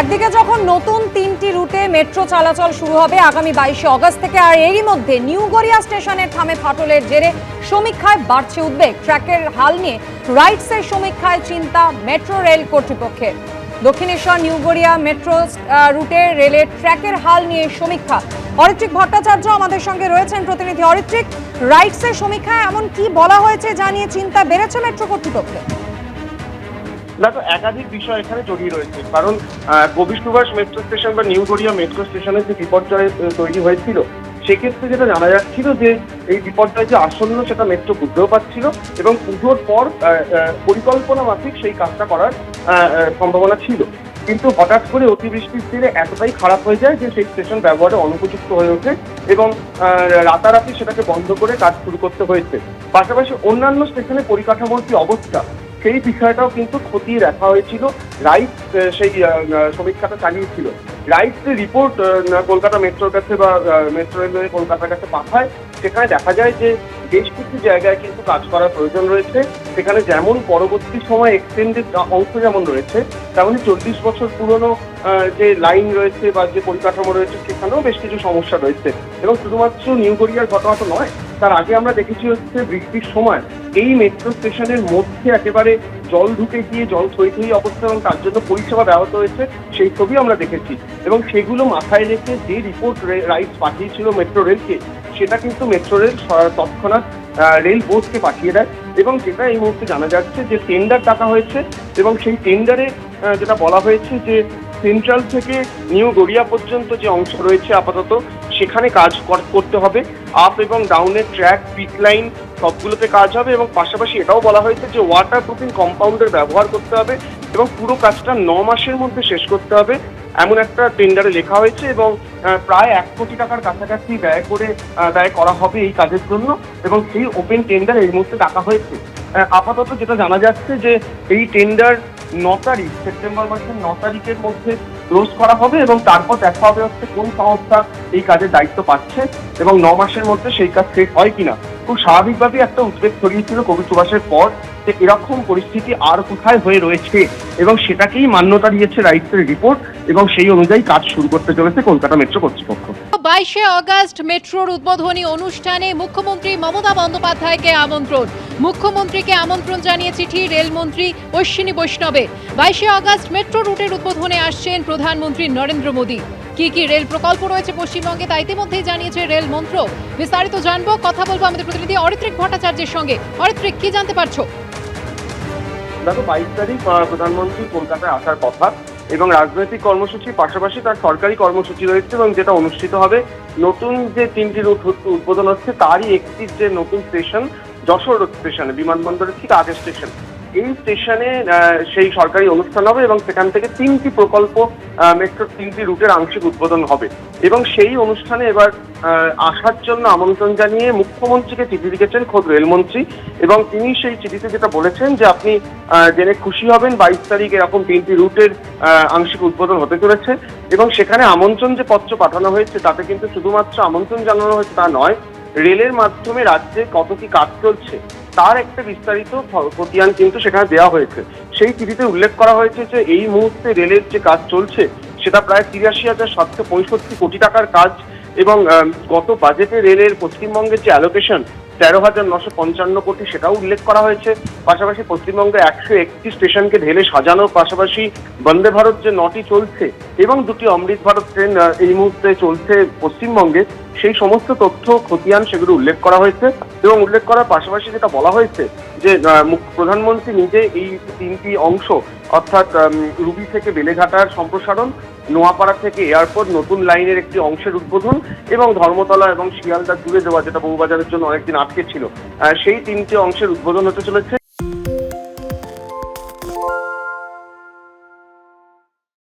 একদিকে যখন নতুন তিনটি রুটে মেট্রো চলাচল শুরু হবে আগামী বাইশে অগস্ট থেকে, আর এরই মধ্যে নিউ গড়িয়া স্টেশনের থামে ফাটলের জেরে সমীক্ষায় বাড়ছে উদ্বেগ। ট্র্যাকের হাল নিয়ে রাইটসের সমীক্ষায় চিন্তা মেট্রো রেল কর্তৃপক্ষের। দক্ষিণেশ্বর নিউ গড়িয়া মেট্রো রুটে রেলের ট্র্যাকের হাল নিয়ে সমীক্ষা। অরিত্রিক ভট্টাচার্য আমাদের সঙ্গে রয়েছেন প্রতিনিধি। অরিত্রিক রাইটসের সমীক্ষায় এমন কি বলা হয়েছে জানিয়ে চিন্তা বেড়েছে মেট্রো কর্তৃপক্ষের? দেখো একাধিক বিষয় এখানে জড়িয়ে রয়েছে। কারণ কবি সুভাষ মেট্রো স্টেশন বা নিউ গড়িয়া মেট্রো স্টেশনের যে বিপর্যয় তৈরি হয়েছিল, সেক্ষেত্রে যেটা জানা যাচ্ছিল যে এই বিপর্যয় যে আসন্ন সেটা মেট্রো বুঝতেও পারছিল এবং পুজোর পর পরিকল্পনা মাফিক সেই কাজটা করার সম্ভাবনা ছিল। কিন্তু হঠাৎ করে অতিবৃষ্টির দিনে এতটাই খারাপ হয়ে যায় যে সেই স্টেশন ব্যবহারে অনুপযুক্ত হয়ে ওঠে এবং রাতারাতি সেটাকে বন্ধ করে কাজ শুরু করতে হয়েছে। পাশাপাশি অন্যান্য স্টেশনে পরিকাঠামোর কি অবস্থা সেই বিষয়টাও কিন্তু খতিয়ে দেখা হয়েছিল। রাইট সেই সমীক্ষাটা চালিয়েছিল। রাইট যে রিপোর্ট কলকাতা মেট্রোর কাছে বা মেট্রো রেলওয়ে কলকাতার কাছে পাঠায়। সেখানে দেখা যায় যে বেশ কিছু জায়গায় কিন্তু কাজ করার প্রয়োজন রয়েছে। সেখানে যেমন পরবর্তী সময় এক্সটেন্ডেড অংশ যেমন রয়েছে তেমনই চল্লিশ বছর পুরনো যে লাইন রয়েছে বা যে পরিকাঠামো রয়েছে, সেখানেও বেশ কিছু সমস্যা রয়েছে। এবং শুধুমাত্র নিউ গড়িয়ার ঘটনা তো নয়, তার আগে আমরা দেখেছি হচ্ছে বৃষ্টির সময় এই মেট্রো স্টেশনের মধ্যে একেবারে জল ঢুকে গিয়ে জল থই থই অবস্থা এবং তার জন্য পরিষেবা ব্যাহত হয়েছে, সেই ছবি আমরা দেখেছি। এবং সেগুলো মাথায় রেখে যে রিপোর্ট রাইটস পাঠিয়েছিল মেট্রো রেলকে সেটা কিন্তু মেট্রো রেল তৎক্ষণাৎ রেল বোর্ডকে পাঠিয়ে দেয়। এবং যেটা এই মুহূর্তে জানা যাচ্ছে যে টেন্ডার ডাকা হয়েছে এবং সেই টেন্ডারে যেটা বলা হয়েছে যে সেন্ট্রাল থেকে নিউ গড়িয়া পর্যন্ত যে অংশ রয়েছে আপাতত, সেখানে কাজ কর- করতে হবে। আপ এবং ডাউনের ট্র্যাক পিক লাইন সবগুলোতে কাজ হবে এবং পাশাপাশি এটাও বলা হয়েছে যে ওয়াটার প্রুফিং কম্পাউন্ডের ব্যবহার করতে হবে এবং পুরো কাজটা ন মাসের মধ্যে শেষ করতে হবে, এমন একটা টেন্ডারে লেখা হয়েছে এবং প্রায় এক কোটি টাকার কাছাকাছি ব্যয় করে ব্যয় করা হবে এই কাজের জন্য এবং সেই ওপেন টেন্ডার এই মুহূর্তে ডাকা হয়েছে। আপাতত যেটা জানা যাচ্ছে যে এই টেন্ডার ন তারিখ, সেপ্টেম্বর মাসের ন তারিখের মধ্যে ক্লোজ করা হবে এবং তারপর দেখা হবে হচ্ছে কোন সংস্থা এই কাজের দায়িত্ব পাচ্ছে এবং ন মাসের মধ্যে সেই কাজ শেষ হয় কিনা। খুব স্বাভাবিকভাবেই একটা উদ্বেগ ছড়িয়েছিল কবি সুভাষের পর যে এরকম পরিস্থিতি আর কোথায় হয়ে রয়েছে এবং সেটাকেই মান্যতা দিয়েছে রাইটসের রিপোর্ট এবং সেই অনুযায়ী কাজ শুরু করতে চলেছে কলকাতা মেট্রো কর্তৃপক্ষ। বাইশে অগস্ট মেট্রোর উদ্বোধনী অনুষ্ঠানে মুখ্যমন্ত্রী মমতা বন্দ্যোপাধ্যায়কে আমন্ত্রণ। মুখ্যমন্ত্রীকে আমন্ত্রণ জানিয়ে চিঠি রেলমন্ত্রী অশ্বিনী বৈষ্ণবে। বাইশে অগস্ট মেট্রো রুটের উদ্বোধনে আসছেন প্রধানমন্ত্রী নরেন্দ্র মোদী। কি কি রেল প্রকল্প রয়েছে পশ্চিমবঙ্গে তা ইতিমধ্যেই জানিয়েছে রেল মন্ত্রক বিস্তারিত জানব, কথা বলব আমাদের প্রতিনিধি অরিত্রিক ভট্টাচার্যের সঙ্গে। অরিত্রিক, কি জানতে পারছ? দেখো, বাইশ তারিখ প্রধানমন্ত্রী কলকাতায় আসার কথা এবং রাজনৈতিক কর্মসূচির পাশাপাশি তার সরকারি কর্মসূচি রয়েছে এবং যেটা অনুষ্ঠিত হবে, নতুন যে তিনটি রুট উদ্বোধন হচ্ছে, তারই একটি যে নতুন স্টেশন যশোর স্টেশনে, বিমানবন্দরের ঠিক আগের স্টেশন। এই স্টেশনে সেই সরকারি অনুষ্ঠান হবে এবং সেখান থেকে তিনটি প্রকল্প মেট্রোর তিনটি রুটের আংশিক উদ্বোধন হবে। এবং সেই অনুষ্ঠানে এবার আসার জন্য আমন্ত্রণ জানিয়ে মুখ্যমন্ত্রীকে চিঠি লিখেছেন খোদ রেলমন্ত্রী এবং তিনি সেই চিঠিতে যেটা বলেছেন যে আপনি জেনে খুশি হবেন বাইশ তারিখ এরকম তিনটি রুটের আংশিক উদ্বোধন হতে চলেছে এবং সেখানে আমন্ত্রণ যে পত্র পাঠানো হয়েছে তাতে কিন্তু শুধুমাত্র আমন্ত্রণ জানানো হয়েছে তা নয় রেলের মাধ্যমে রাজ্যে কত কি কাজ চলছে, তার একটা বিস্তারিত খতিয়ান কিন্তু সেখানে দেওয়া হয়েছে। সেই চিঠিতে উল্লেখ করা হয়েছে যে এই মুহূর্তে রেলের যে কাজ চলছে, সেটা প্রায় তিরাশি হাজার সাতশো পঁয়ষট্টি কোটি টাকার কাজ এবং গত বাজেটে রেলের পশ্চিমবঙ্গের যে অ্যালোকেশন তেরো হাজার নশো পঞ্চান্ন কোটি সেটাও উল্লেখ করা হয়েছে। পাশাপাশি পশ্চিমবঙ্গে একশো একটি স্টেশনকে ঢেলে সাজানোর পাশাপাশি বন্দে ভারত যে নটি চলছে এবং দুটি অমৃত ভারত ট্রেন এই মুহূর্তে চলছে পশ্চিমবঙ্গে, সেই সমস্ত তথ্য খতিয়ান সেগুলো উল্লেখ করা হয়েছে এবং উল্লেখ করার পাশাপাশি যেটা বলা হয়েছে যে প্রধানমন্ত্রী নিজে এই তিনটি অংশ, অর্থাৎ রুবি থেকে বেলেঘাটার সম্প্রসারণ নোয়াপাড়া থেকে এয়ারপোর্ট নতুন লাইনের একটি অংশের উদ্বোধন এবং ধর্মতলা এবং শিয়ালদা দূরে দেওয়া যেটা বহুবাজারের জন্য অনেকদিন আটকে ছিল সেই তিনটি অংশের উদ্বোধন হতে চলেছে।